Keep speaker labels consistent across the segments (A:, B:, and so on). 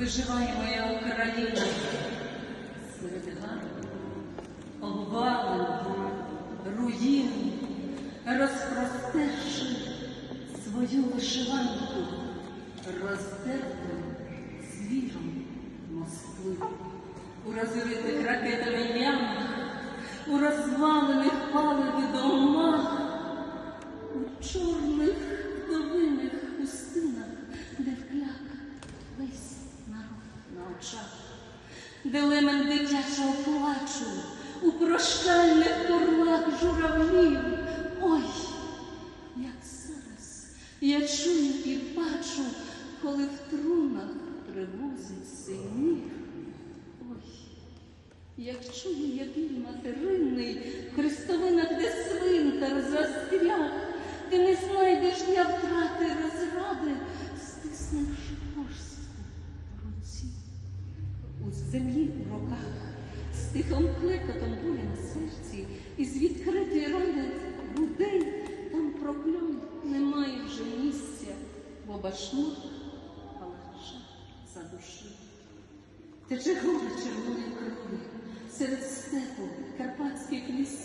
A: виживає моя Україна. Серед гарних, обвалень, руїн, розпростерши свою вишиванку, роздерту звіром Москви, у розритих ракетами ямах, у розвалених паливи домах, очах, де дитячого плачу, у прощальних курлах журавлів. Ой, як зараз я чую і бачу, коли в трунах привозять синів. Ой, як чую я біль материнний, в хрестовинах, де свинтар застряг, ти не знайдеш я втрати розради, стиснувши пошстку в руці. У землі у руках, з тихим клекотом болі на серці, і з відкритої рани людей там прокльон. Немає вже місця, бо башмур палача за душою. Тече горе червоної крові серед степу карпатських лісів,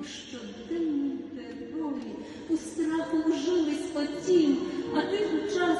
A: у щоденній терорі, у страху вжились потім, а ти у дитя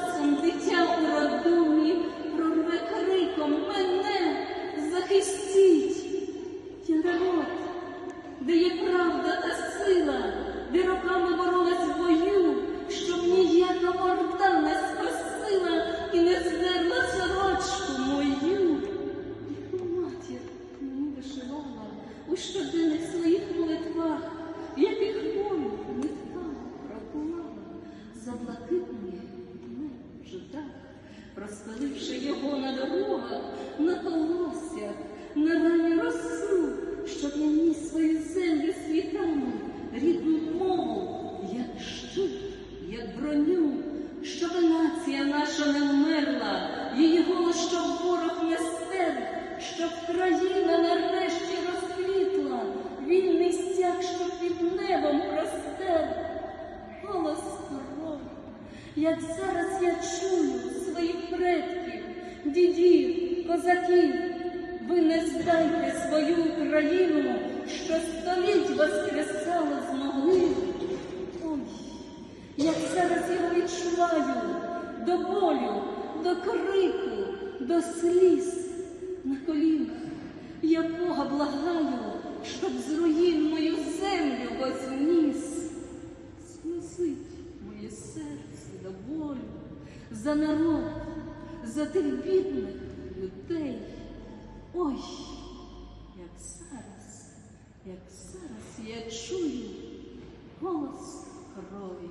A: розпаливши його на дорогах, на колоссях, на рані росу, щоб я ніс свою землю світами, рідну мову, як щит, як броню, щоб нація наша не вмерла, її голос, щоб ворог не стер, щоб країна нарешті розквітла, вільний стяг, щоб під небом простер. Голос корови, як зараз я чую своїх предків, дідів, козаків, ви не здайте свою Україну, що століть воскресала з могил. Ой, як зараз я відчуваю до болю, до крику, до сліз на колінах. Я Бога благаю, щоб з руїн мою землю возніс. Сльозить моє серце до болю за народ, за тих бідних людей. Ой, як зараз, як зараз я чую голос крові.